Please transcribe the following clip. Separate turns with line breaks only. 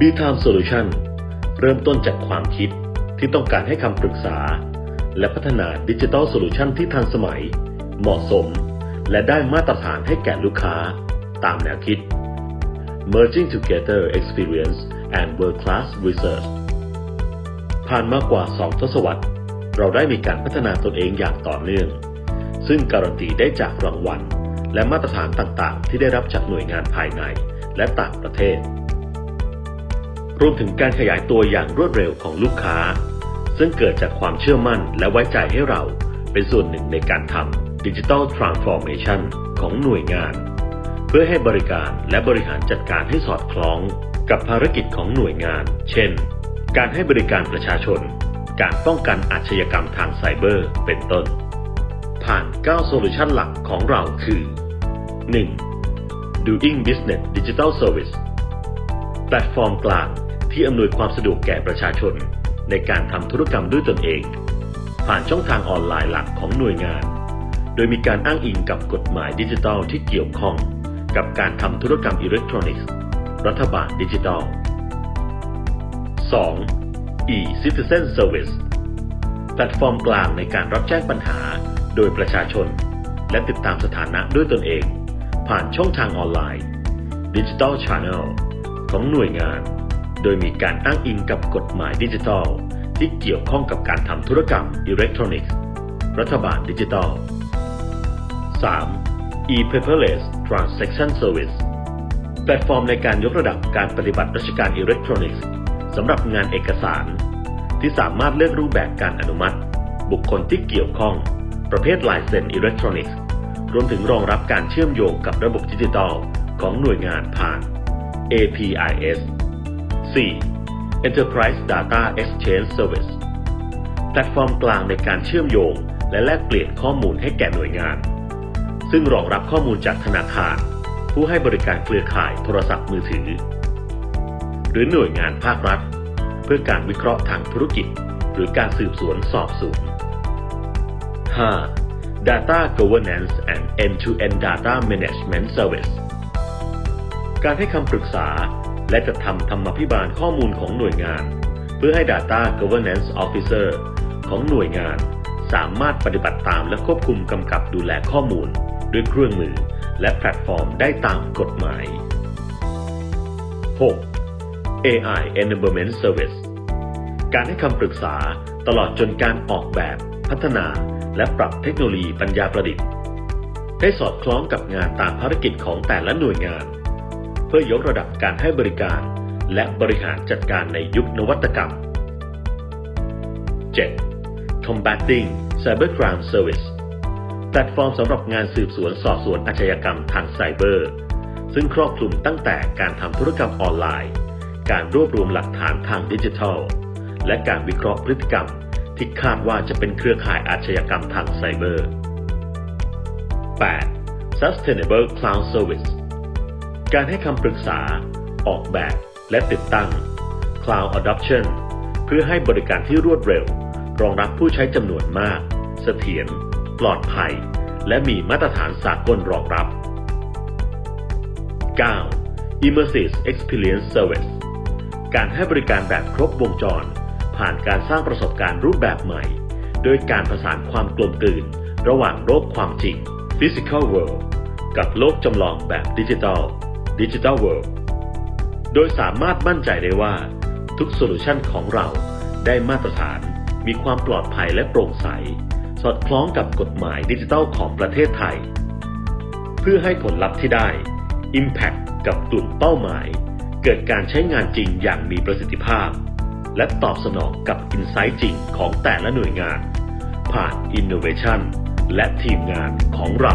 B-Time Solution เริ่มต้นจากความคิดที่ต้องการให้คำปรึกษา และพัฒนาดิจิทัลโซลูชันที่ทันสมัย เหมาะสม และได้มาตรฐานให้แก่ลูกค้า ตามแนวคิด Merging Together Experience and World Class Research ผ่านมากกว่า 2 ทศวรรษ เราได้มีการพัฒนาตนเองอย่างต่อเนื่อง ซึ่งการันตีได้จากรางวัล และมาตรฐานต่างๆ ที่ได้รับจากหน่วยงานภายในและต่างประเทศ รวมถึงการขยายตัวอย่างรวดเร็วของลูกค้า ซึ่งเกิดจากความเชื่อมั่นและไว้ใจให้เราเป็นส่วนหนึ่งในการทำดิจิ t a ลทรานส์ฟอร์เมชันของหน่วยงาน เพื่อให้บริการและบริหารจัดการให้สอดคล้องกับภารกิจของหน่วยงาน เช่น การให้บริการประชาชน การป้องกันอาชญากรรมทางไซเบอร์ เป็นต้น ผ่าน 9 โซลูชันหลักของเราคือ 1. Doing Business Digital Service แพลตฟอร์มกลางที่อำนวยความสะดวกแก่ประชาชน ในการทำธุรกรรมด้วยตนเอง ผ่านช่องทางออนไลน์หลักของหน่วยงาน โดยมีการอ้างอิงกับกฎหมายดิจิทัลที่เกี่ยวข้อง กับการทำธุรกรรมอิเล็กทรอนิกส์ รัฐบาลดิจิทัล 2. e-citizen service แพลตฟอร์มกลางในการรับแจ้งปัญหาโดยประชาชน และติดตามสถานะด้วยตนเอง ผ่านช่องทางออนไลน์ Digital Channel ของหน่วยงาน โดยมีการอ้างอิงกับกฎหมายดิจิทัล ที่เกี่ยวข้องกับการทำธุรกรรมอิเล็กทรอนิกส์ รัฐบาลดิจิทัล 3. e-paperless transaction service แพลตฟอร์มในการยกระดับการปฏิบัติราชการอิเล็กทรอนิกส์สำหรับงานเอกสาร ที่สามารถเลือกรูปแบบการอนุมัติ บุคคลที่เกี่ยวข้อง ประเภทลายเซ็นอิเล็กทรอนิกส์ รวมถึงรองรับการเชื่อมโยงกับระบบดิจิทัลของหน่วยงานผ่าน APIS 4. Enterprise Data Exchange Service แพลตฟอร์มกลางในการเชื่อมโยง และแลกเปลี่ยนข้อมูลให้แก่หน่วยงาน ซึ่งรองรับข้อมูลจากธนาคาร ผู้ให้บริการเครือข่ายโทรศัพท์มือถือ หรือหน่วยงานภาครัฐ เพื่อการวิเคราะห์ทางธุรกิจ หรือการสืบสวนสอบสวน 5. Data Governance and End-to-End Data Management Service การให้คำปรึกษา และจัดทำธรรมพิบาลข้อมูลของหน่วยงาน เพื่อให้ Data Governance Officer ของหน่วยงาน สามารถปฏิบัติตามและควบคุมกำกับดูแลข้อมูล ด้วยเครื่องมือ และแพลตฟอร์มได้ตามกฎหมาย 6. AI Enablement Service การให้คำปรึกษาตลอดจนการออกแบบ พัฒนา และปรับเทคโนโลยีปัญญาประดิษฐ์ ให้สอดคล้องกับงานตามภารกิจของแต่ละหน่วยงาน เพื่อยกระดับการให้บริการ และบริหารจัดการในยุคนวัตกรรม 7. Combating Cybercrime Service แพลตฟอร์มสำหรับงานสืบสวนสอบสวนอาชญากรรมทางไซเบอร์ ซึ่งครอบคลุมตั้งแต่การทำธุรกรรมออนไลน์ การรวบรวมหลักฐานทางดิจิทัล และการวิเคราะห์พฤติกรรม ที่คาดว่าจะเป็นเครือข่ายอาชญากรรมทางไซเบอร์ 8. Sustainable Cloud Service การให้คำปรึกษา ออกแบบและติดตั้ง Cloud Adoption เพื่อให้บริการที่รวดเร็ว รองรับผู้ใช้จำนวนมาก เสถียรปลอดภัย และมีมาตรฐานสากลรองรับ 9. Immersive Experience Service การให้บริการแบบครบวงจร ผ่านการสร้างประสบการณ์รูปแบบใหม่ โดยการประสานความกลมกลืน ระหว่างโลกความจริง Physical World กับโลกจำลองแบบดิจิทัล Digital World โดยสามารถมั่นใจได้ว่าทุกโซลูชันของเราได้มาตรฐาน มีความปลอดภัยและโปร่งใส สอดคล้องกับกฎหมายดิจิทัลของประเทศไทย เพื่อให้ผลลัพธ์ที่ได้ Impact กับกลุ่มเป้าหมาย เกิดการใช้งานจริงอย่างมีประสิทธิภาพ และตอบสนองกับ Insight จริงของแต่ละหน่วยงาน ผ่าน Innovation และทีมงานของเรา